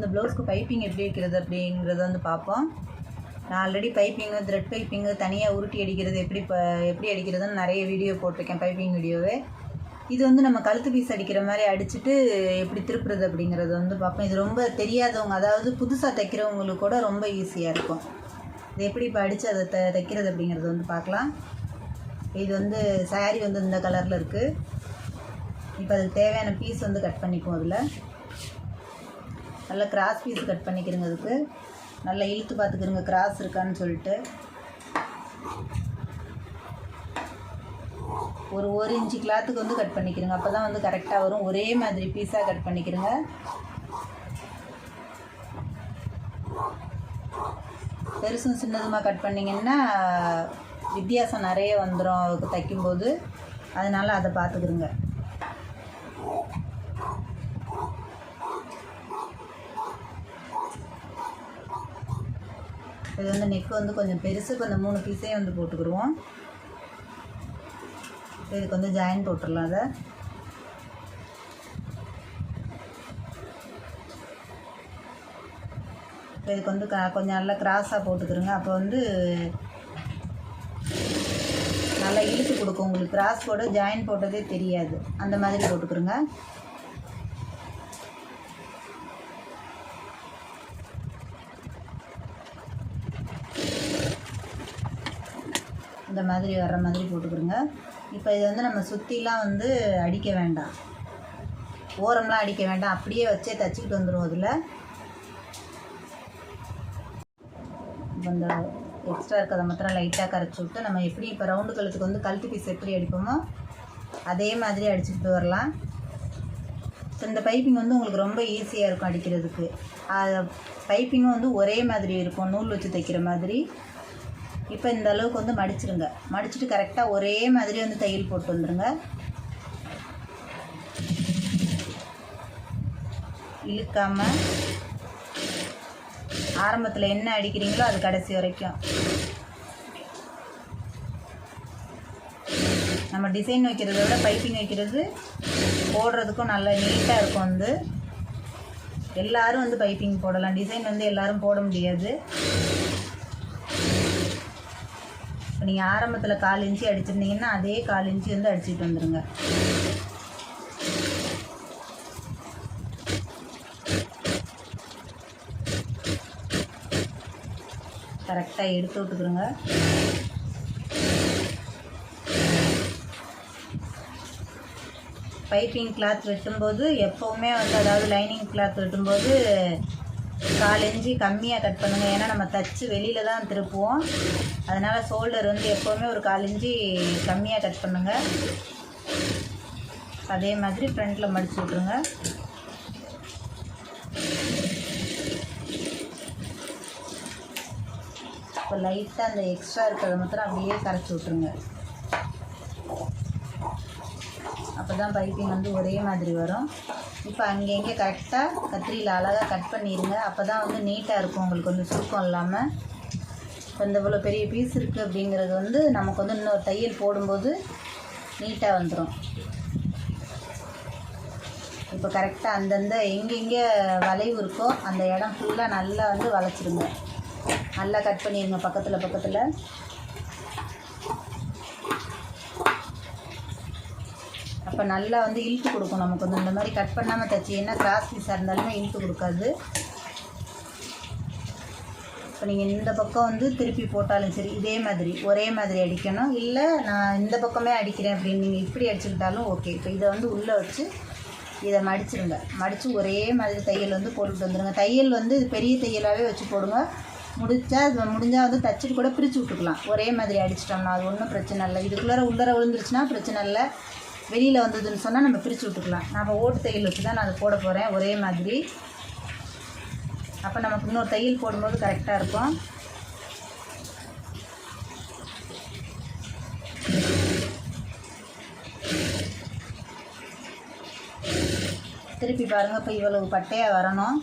இந்த ப்ளவுஸ்க்கு பைப்பிங் எப்படி வைக்கிறது அப்படிங்கிறத வந்து பார்ப்போம். நான் ஆல்ரெடி பைப்பிங்கு த்ரெட் பைப்பிங்கு தனியாக உருட்டி அடிக்கிறது எப்படி ப எப்படி அடிக்கிறதுன்னு நிறைய வீடியோ போட்டிருக்கேன் பைப்பிங் வீடியோவே இது வந்து நம்ம கழுத்து பீஸ் அடிக்கிற மாதிரி அடிச்சுட்டு எப்படி திருப்புறது அப்படிங்கிறத வந்து பார்ப்போம். இது ரொம்ப தெரியாதவங்க அதாவது புதுசாக தைக்கிறவங்களுக்கு கூட ரொம்ப ஈஸியாக இருக்கும். இது எப்படி இப்போ அடித்து அதை த தைக்கிறது அப்படிங்கிறத வந்து பார்க்கலாம். இது வந்து saree வந்து இந்த கலரில் இருக்குது இப்போ அதுக்கு தேவையான பீஸ் வந்து கட் பண்ணிக்குவோம் அதில். நல்லா கிராஸ் பீஸ் கட் பண்ணிக்கிறங்க அதுக்கு. நல்லா இழுத்து பார்த்துக்கிறங்க கிராஸ் இருக்கான்னு சொல்லிட்டு. ஒரு ஒரு இன்ச்சு கிளாத்துக்கு வந்து கட் பண்ணிக்கிறங்க. அப்போ தான் வந்து கரெக்டாக வரும். ஒரே மாதிரி பீஸாக கட் பண்ணிக்கிறங்க. பெருசும் சின்னதுமாக கட் பண்ணிங்கன்னா வித்தியாசம் நிறைய வந்துடும் அதுக்கு தைக்கும்போது. அதனால் அதை பார்த்துக்கிறங்க. இது வந்து நெக் வந்து கொஞ்சம் பெருசு இப்போ இந்த மூணு பீஸையும் வந்து போட்டுக்கிடுவோம். இதுக்கு வந்து ஜாயின் போட்டுடலாம் அதை. இதுக்கு வந்து கொஞ்சம் நல்லா கிராஸாக போட்டுக்கிறோங்க அப்போ வந்து நல்லா இழுத்து கொடுக்கும். உங்களுக்கு கிராஸ் போட ஜாயின் போட்டதே தெரியாது. அந்த மாதிரி போட்டுக்கிறோங்க இந்த மாதிரி வர்ற மாதிரி போட்டுக்கிறோங்க இப்போ இது வந்து நம்ம சுற்றிலாம் வந்து அடிக்க வேண்டாம். ஓரம்லாம் அடிக்க வேண்டாம். அப்படியே வச்சே தச்சுக்கிட்டு வந்துடும் அதில். இப்போ இந்த எக்ஸ்ட்ரா இருக்கிறத மாத்திரம் லைட்டாக கரைச்சி விட்டு நம்ம எப்படி இப்போ ரவுண்டு கழுத்துக்கு வந்து கழுத்து பீஸ் எப்படி அடிப்போமோ அதே மாதிரி அடிச்சுக்கிட்டு வரலாம். ஸோ இந்த பைப்பிங் வந்து உங்களுக்கு ரொம்ப ஈஸியாக இருக்கும் அடிக்கிறதுக்கு. பைப்பிங்கும் வந்து ஒரே மாதிரி இருக்கும். நூல் வச்சு தைக்கிற மாதிரி. இப்போ இந்த அளவுக்கு வந்து மடிச்சிருங்க. மடிச்சிட்டு கரெக்டாக ஒரே மாதிரி வந்து தையல் போட்டு வந்துடுங்க இழுக்காமல் ஆரம்பத்தில் என்ன அடிக்கிறீங்களோ அது கடைசி வரைக்கும். நம்ம டிசைன் வைக்கிறத விட பைப்பிங் வைக்கிறது போடுறதுக்கும் நல்லா நீட்டாக இருக்கும் வந்து. எல்லாரும் வந்து பைப்பிங் போடலாம். டிசைன் வந்து எல்லோரும் போட முடியாது. இப்போ நீங்கள் ஆரம்பத்தில் கால் இன்ச்சு அடிச்சிருந்தீங்கன்னா அதே கால் இன்ச்சு வந்து அடிச்சுட்டு வந்துடுங்க கரெக்டாக எடுத்து விட்டுக்கிறோங்க பைப்பிங் கிளாத் வெட்டும்போது எப்போவுமே வந்து அதாவது லைனிங் கிளாத் வெட்டும்போது கால் இன்ச்சு கம்மியாக கட் பண்ணுங்கள் ஏன்னா நம்ம தச்சு வெளியில் தான் திருப்புவோம். அதனால் ஷோல்டர் வந்து எப்போவுமே ஒரு கால் இஞ்சி கம்மியாக கட் பண்ணுங்கள் அதே மாதிரி ஃப்ரண்ட்டில் மடித்து விட்ருங்க இப்போ லைட்டாக அந்த எக்ஸ்ட்ரா இருக்கிறத மாத்திரம் அப்படியே கரைச்சி விட்ருங்க அப்போ தான் பைப்பிங் வந்து ஒரே மாதிரி வரும். இப்போ அங்கே இங்கே கரெக்டாக கத்திரியில் அழகாக கட் பண்ணிடுங்க அப்போ தான் வந்து நீட்டாக இருக்கும். உங்களுக்கு வந்து சுருக்கம் இல்லாமல் இப்போ இந்த இவ்வளோ பெரிய பீஸ் இருக்குது அப்படிங்கிறது வந்து நமக்கு வந்து இன்னொரு தையல் போடும்போது நீட்டாக வந்துடும் இப்போ கரெக்டாக அந்தந்த எங்கெங்கே வளைவு இருக்கோ அந்த இடம் ஃபுல்லாக நல்லா வந்து வளைச்சிருங்க. நல்லா கட் பண்ணிடுங்க பக்கத்தில் பக்கத்தில். அப்போ நல்லா வந்து இழுத்து கொடுக்கும் நமக்கு வந்து. இந்த மாதிரி கட் பண்ணாமல் தைச்சிங்கன்னா கிராஸ் பீஸாக இருந்தாலுமே இழுத்து கொடுக்காது. இப்போ நீங்கள் இந்த பக்கம் வந்து திருப்பி போட்டாலும் சரி இதே மாதிரி ஒரே மாதிரி அடிக்கணும். இல்லை நான் இந்த பக்கமே அடிக்கிறேன் அப்படின்னு நீங்கள் இப்படி அடிச்சுக்கிட்டாலும் ஓகே இப்போ இதை வந்து உள்ளே வச்சு இதை மடிச்சிருங்க. மடித்து ஒரே மாதிரி தையல் வந்து போட்டுட்டு வந்துடுங்க தையல் வந்து பெரிய தையலாகவே வச்சு போடுங்க. முடிச்சா அது முடிஞ்சால் வந்து தச்சுட்டு கூட பிரித்து விட்டுக்கலாம். ஒரே மாதிரி அடிச்சிட்டோம்னா அது ஒன்றும் பிரச்சனை இல்லை. இதுக்குள்ளார உள்ளார விழுந்துருச்சுன்னா பிரச்சனை இல்லை. வெளியில் வந்ததுன்னு சொன்னால் நம்ம பிரித்து விட்டுக்கலாம். நம்ம ஓட்டு தையல் வச்சு தான் நான் அதை போட போகிறேன் ஒரே மாதிரி. அப்போ நமக்கு இன்னொரு தையல் போடும்போது கரெக்டாக இருக்கும். திருப்பி பாருங்கள் இப்போ இவ்வளவு பட்டையாக வரணும்.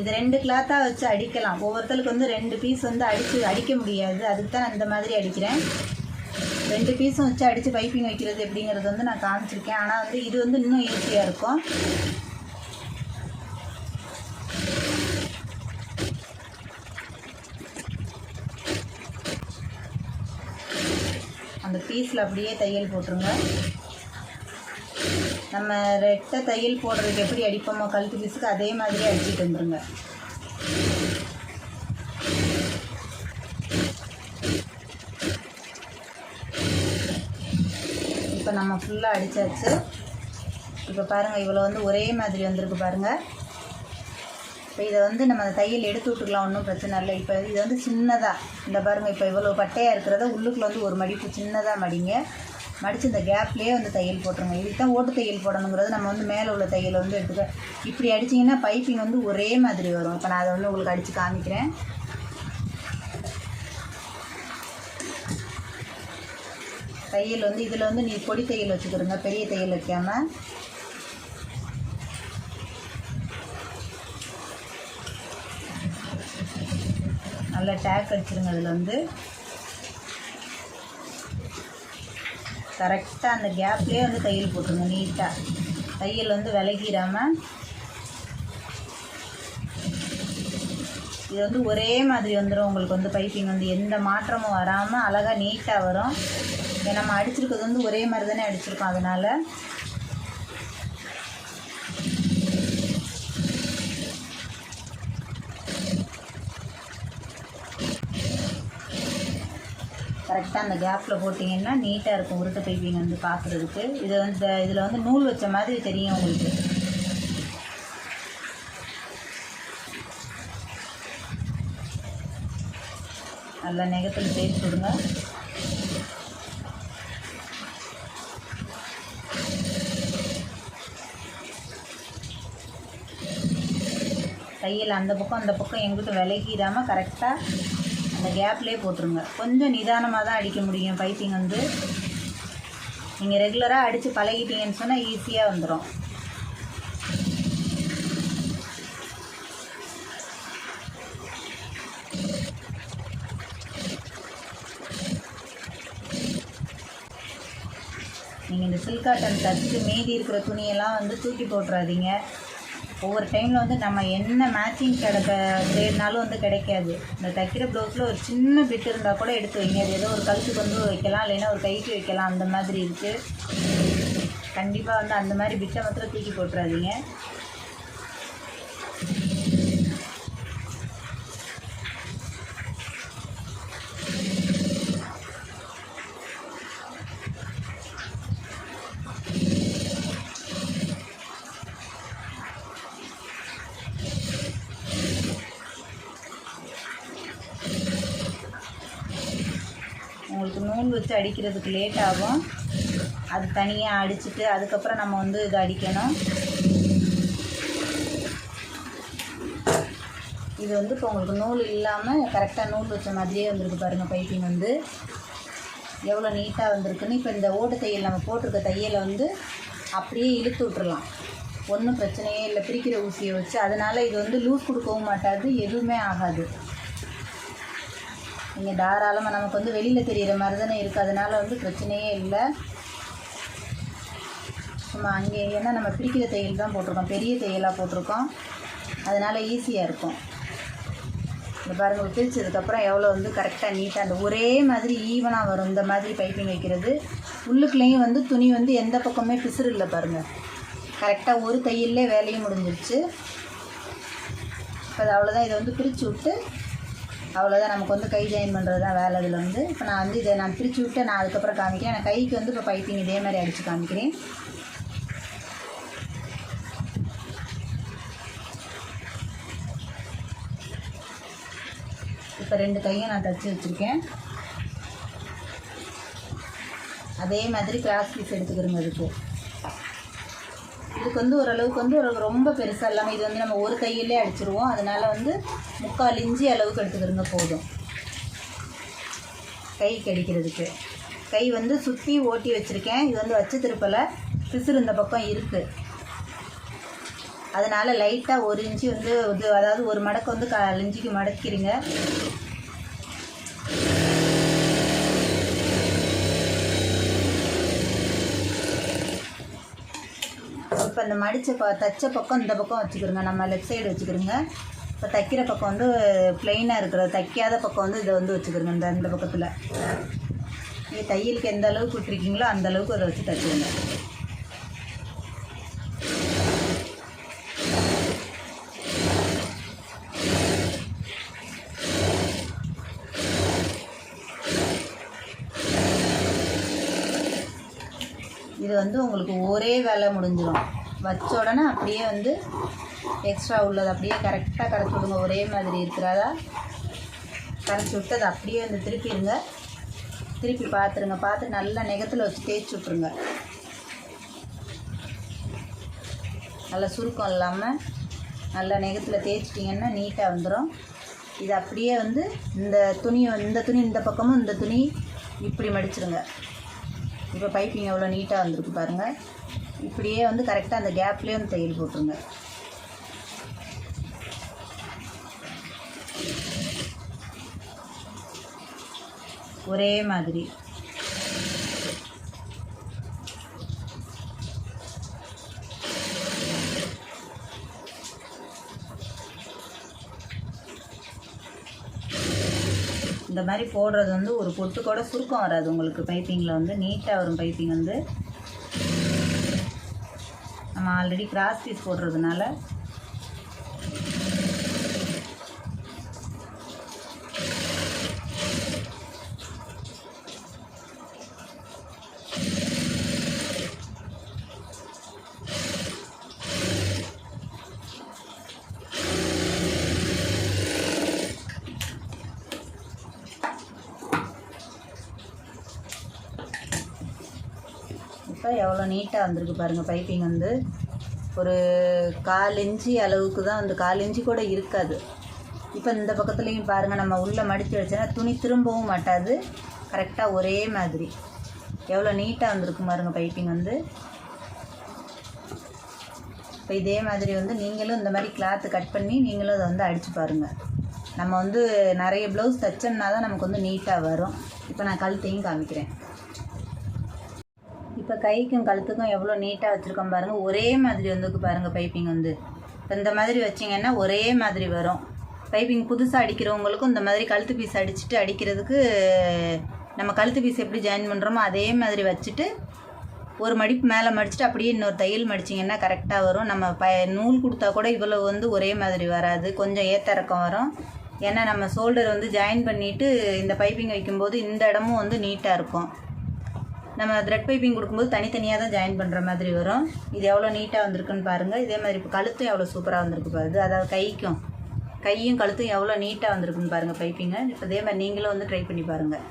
இது ரெண்டு கிளாத்தாக வச்சு அடிக்கலாம். ஒவ்வொருத்தருக்கு வந்து ரெண்டு பீஸ் வந்து அடித்து அடிக்க முடியாது. அதுக்கு தான் நான் இந்த மாதிரி அடிக்கிறேன். ரெண்டு பீஸும் வச்சு அடித்து பைப்பிங் வைக்கிறது எப்படிங்கிறது வந்து நான் காமிச்சிருக்கேன். ஆனால் வந்து இது வந்து இன்னும் ஈஸியாக இருக்கும் அந்த பீஸில் அப்படியே தையல் போட்டுருங்க. நம்ம ரெட்டை தையல் போடுறதுக்கு எப்படி அடிப்போமோ கழுத்து பீஸுக்கு அதே மாதிரியே அடிச்சுட்டு வந்துருங்க. இப்போ நம்ம ஃபுல்லாக அடித்தாச்சு இப்போ பாருங்கள் இவ்வளோ வந்து ஒரே மாதிரி வந்திருக்கு பாருங்கள் இப்போ இதை வந்து நம்ம அந்த தையல் எடுத்து விட்டுக்கலாம் ஒன்றும் பிரச்சனை இல்லை. இப்போ இது வந்து சின்னதாக இந்த பாருங்கள் இப்போ இவ்வளோ பட்டையாக இருக்கிறத உள்ளுக்குள்ள வந்து ஒரு மடிப்பு சின்னதாக மடிங்க. மடித்து இந்த கேப்லேயே வந்து தையல் போட்டுருங்க. இதுக்கு தான் ஓட்டு தையல் போடணுங்கிறது நம்ம வந்து மேலே உள்ள தையலை வந்து எடுத்துக்க. இப்படி அடிச்சிங்கன்னா பைப்பிங் வந்து ஒரே மாதிரி வரும். இப்போ நான் அதை வந்து உங்களுக்கு அடித்து காமிக்கிறேன். தையல் வந்து இதில் வந்து நீ பொடி தையல் வச்சுக்கிறோங்க பெரிய தையல் வைக்காமல் நல்லா டேக் அடிச்சிருங்க அதில் வந்து. கரெக்டாக அந்த கேப்லேயே வந்து தையல் போட்டுருங்க நீட்டாக தையல் வந்து விலகிடாமல் இது வந்து ஒரே மாதிரி வந்துடும் உங்களுக்கு வந்து பைப்பிங் வந்து எந்த மாற்றமும் வராமல் அழகாக நீட்டாக வரும். ஏன்னா நம்ம அடிச்சிருக்கிறது வந்து ஒரே மாதிரி தானே அடிச்சிருக்கோம். அதனால் கரெக்டாக அந்த கேப்பில் போட்டிங்கன்னா நீட்டாக இருக்கும் உருட்டு பைப்பிங் வந்து பார்க்குறதுக்கு இது வந்து இதில் வந்து நூல் வச்ச மாதிரி தெரியும் உங்களுக்கு. நல்லா நெகத்தில் தேய்ச்சி விடுங்க. தையல் அந்த பக்கம் அந்த பக்கம் எங்கிட்ட விலகிடாமல் கரெக்டாக அந்த கேப்லேயே போட்டுருங்க. கொஞ்சம் நிதானமாக தான் அடிக்க முடியும். பைப்பிங் வந்து நீங்கள் ரெகுலராக அடித்து பழகிட்டீங்கன்னு சொன்னால் ஈஸியாக வந்துடும் நீங்கள் இந்த சில்காட்டன் தச்சு மீதி இருக்கிற துணியெல்லாம் வந்து தூக்கி போட்டுறாதீங்க. ஒவ்வொரு டைமில் வந்து நம்ம என்ன மேட்சிங் கிடைக்க தேடினாலும் வந்து கிடைக்காது. இந்த தைக்கிற ப்ளவுஸில் ஒரு சின்ன பிட் இருந்தால் கூட எடுத்து வைங்க. அது ஏதோ ஒரு கழுத்துக்கு வந்து வைக்கலாம் இல்லைன்னா ஒரு கைக்கு வைக்கலாம். அந்த மாதிரி இருக்குது கண்டிப்பாக வந்து அந்த மாதிரி பிட்டை மாத்திரம் தூக்கி போட்டுறாதீங்க. உங்களுக்கு வச்சு அடிக்கிறதுக்கு லேட் ஆகும். அது தனியாக அடிச்சுட்டு அதுக்கப்புறம் நம்ம வந்து இது அடிக்கணும். இது வந்து இப்போ உங்களுக்கு நூல் இல்லாமல் கரெக்டாக நூல் வச்ச மாதிரியே வந்திருக்கு பாருங்கள் பைப்பிங் வந்து. எவ்வளோ நீட்டாக வந்திருக்குன்னு இப்போ இந்த ஓட்டு தையல் நம்ம போட்டிருக்க தையலை வந்து அப்படியே இழுத்து விட்டுறலாம். ஒன்றும் பிரச்சனையே இல்லை பிரிக்கிற ஊசியை வச்சு. அதனால் இது வந்து லூஸ் கொடுக்கவும் மாட்டாது எதுவுமே ஆகாது. நீங்கள் தாராளமாக நமக்கு வந்து வெளியில் தெரிகிற மாதிரி தானே இருக்குது அதனால் வந்து பிரச்சனையே இல்லை. சும்மா அங்கே ஏன்னா நம்ம பிடிக்கிற தையல் தான் போட்டிருக்கோம். பெரிய தையலாக போட்டிருக்கோம். அதனால் ஈஸியாக இருக்கும். இந்த பாருங்கள் பிரித்ததுக்கப்புறம் எவ்வளோ வந்து கரெக்டாக நீட்டாக அந்த ஒரே மாதிரி ஈவனாக வரும். இந்த மாதிரி பைப்பிங் வைக்கிறது. உள்ளுக்குள்ளேயும் வந்து துணி வந்து எந்த பக்கமே பிசுறு இல்லை பாருங்கள் கரெக்டாக ஒரு தையல்லே வேலையும் முடிஞ்சிருச்சு. இப்போ அது அவ்வளோதான் இதை வந்து பிரித்து விட்டு அவ்வளோதான் நமக்கு வந்து கை ஜாயின் பண்ணுறது தான் வேலை இதில் வந்து. இப்போ நான் வந்து இதை நான் பிரித்து விட்டு நான் அதுக்கப்புறம் காமிக்கிறேன். நான் கைக்கு வந்து இப்போ பைப்பிங் இதே மாதிரி அடித்து காமிக்கிறேன். இப்போ ரெண்டு கையும் நான் தச்சு வச்சுருக்கேன். அதே மாதிரி கிராஸ் பீஸ் எடுத்துக்கிறோங்க அதுக்கு. இதுக்கு வந்து ஓரளவுக்கு வந்து ஒரு ரொம்ப பெருசாக இல்லாமல் இது வந்து நம்ம ஒரு கையிலே அடிச்சிருவோம். அதனால் வந்து முக்கால் இஞ்சி அளவுக்கு எடுத்துக்கிருங்க போதும். கை கடிக்கிறதுக்கு. கை வந்து சுற்றி ஓட்டி வச்சுருக்கேன். இது வந்து வச்சு திருப்பலை பிசுறு இந்த பக்கம் இருக்குது அதனால் லைட்டாக ஒரு இன்ச்சு வந்து இது அதாவது ஒரு மடக்கு வந்து க இஞ்சிக்கு மடக்கிறீங்க. இப்போ இந்த மடித்த ப தச்ச பக்கம் இந்த பக்கம் வச்சுக்கிறோங்க நம்ம லெஃப்ட் சைடு வச்சுக்கிறோங்க இப்போ தைக்கிற பக்கம் வந்து ப்ளைனாக இருக்கிற தைக்காத பக்கம் வந்து இதை வந்து வச்சுக்கிறோங்க இந்த இந்த பக்கத்தில். நீங்கள் தையலுக்கு எந்த அளவுக்கு விட்டுருக்கீங்களோ அந்த அளவுக்கு அதை வச்சு தைச்சிடுங்க இது வந்து உங்களுக்கு ஒரே வேலை முடிஞ்சிடும். வச்ச உடனே அப்படியே வந்து எக்ஸ்ட்ரா உள்ளது. அப்படியே கரெக்டாக கரைச்சி விடுங்க. ஒரே மாதிரி இருக்கிறதா? கரைச்சி விட்டு அதை அப்படியே வந்து திருப்பிடுங்க. திருப்பி பார்த்துருங்க பார்த்து நல்லா நெகத்தில் வச்சு தேய்ச்சி விட்ருங்க நல்லா சுருக்கம் இல்லாமல் நல்லா நெகத்தில் தேய்ச்சிட்டிங்கன்னா நீட்டாக வந்துடும் இது அப்படியே வந்து இந்த துணி இந்த துணி இந்த பக்கமும் இந்த துணி இப்படி மடிச்சிருங்க. இப்போ பைப்பிங் எவ்வளோ நீட்டாக வந்திருக்கு பாருங்கள் இப்படியே வந்து கரெக்டாக அந்த கேப்லேயே வந்து தையல் போட்டுருங்க. ஒரே மாதிரி. இந்த மாதிரி போடுறது வந்து ஒரு பொட்டு கூட சுருக்கம் வராது. உங்களுக்கு பைப்பிங்கில் வந்து நீட்டாக வரும் பைப்பிங் வந்து. நம்ம ஆல்ரெடி கிராஸ் பீஸ் போடுறதுனால இப்போ எவ்வளோ நீட்டாக வந்திருக்கு பாருங்கள் பைப்பிங் வந்து. ஒரு கால் இன்ச்சி அளவுக்கு தான் வந்து கால் இன்ச்சி கூட இருக்காது. இப்போ இந்த பக்கத்துலேயும் பாருங்கள் நம்ம உள்ளே மடித்து வச்சோன்னா துணி திரும்பவும் மாட்டாது. கரெக்டாக ஒரே மாதிரி. எவ்வளோ நீட்டாக வந்திருக்கு பாருங்க பைப்பிங் வந்து. இப்போ இதே மாதிரி வந்து நீங்களும் இந்த மாதிரி கிளாத்து கட் பண்ணி நீங்களும் அதை வந்து அடித்து பாருங்கள் நம்ம வந்து நிறைய ப்ளவுஸ் தைச்சோம்னா தான் நமக்கு வந்து நீட்டாக வரும். இப்போ நான் கழுத்தையும் காமிக்கிறேன். இப்போ கைக்கும் கழுத்துக்கும் எவ்வளோ நீட்டாக வச்சுருக்கோம் பாருங்கள் ஒரே மாதிரி வந்துக்கு பாருங்கள் பைப்பிங் வந்து. இப்போ இந்த மாதிரி வச்சிங்கன்னா ஒரே மாதிரி வரும். பைப்பிங் புதுசாக அடிக்கிறவங்களுக்கும் இந்த மாதிரி கழுத்து பீஸ் அடிச்சுட்டு அடிக்கிறதுக்கு நம்ம கழுத்து பீஸ் எப்படி ஜாயின் பண்ணுறோமோ அதே மாதிரி வச்சுட்டு ஒரு மடிப்பு மேலே மடிச்சுட்டு அப்படியே இன்னொரு தையல் மடிச்சிங்கன்னா கரெக்டாக வரும். நம்ம ப நூல் கொடுத்தா கூட இவ்வளோ வந்து ஒரே மாதிரி வராது. கொஞ்சம் ஏத்தறக்கம் வரும். ஏன்னா நம்ம ஷோல்டர் வந்து ஜாயின் பண்ணிவிட்டு இந்த பைப்பிங் வைக்கும்போது இந்த இடமும் வந்து நீட்டாக இருக்கும். நம்ம த்ரெட் பைப்பிங் கொடுக்கும்போது தனித்தனியாக தான் ஜாயின் பண்ணுற மாதிரி வரும். இது எவ்வளோ நீட்டாக வந்திருக்குன்னு பாருங்கள் இதே மாதிரி இப்போ கழுத்தும் எவ்வளோ சூப்பராக வந்திருக்கு பாருது அதாவது கைக்கும் கையும் கழுத்தும் எவ்வளோ நீட்டாக வந்திருக்குன்னு பாருங்கள் பைப்பிங்க இப்போ இதே மாதிரி நீங்களும் வந்து ட்ரை பண்ணி பாருங்கள்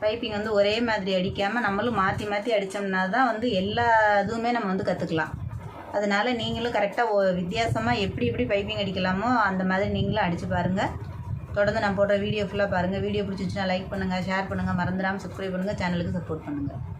பைப்பிங் வந்து ஒரே மாதிரி அடிக்காமல் நம்மளும் மாற்றி மாற்றி அடித்தோம்னா தான் வந்து எல்லா இதுவுமே நம்ம வந்து கற்றுக்கலாம் அதனால் நீங்களும் கரெக்டாக வித்தியாசமாக எப்படி எப்படி பைப்பிங் அடிக்கலாமோ அந்த மாதிரி நீங்களும் அடித்து பாருங்கள் தொடர்ந்து நான் போடுற வீடியோ ஃபுல்லாக பாருங்கள் வீடியோ பிடிச்சிச்சுன்னா லைக் பண்ணுங்கள் ஷேர் பண்ணுங்கள் மறந்துடாமல் சப்ஸ்கிரைப் பண்ணுங்கள் சேனலுக்கு சப்போர்ட் பண்ணுங்கள்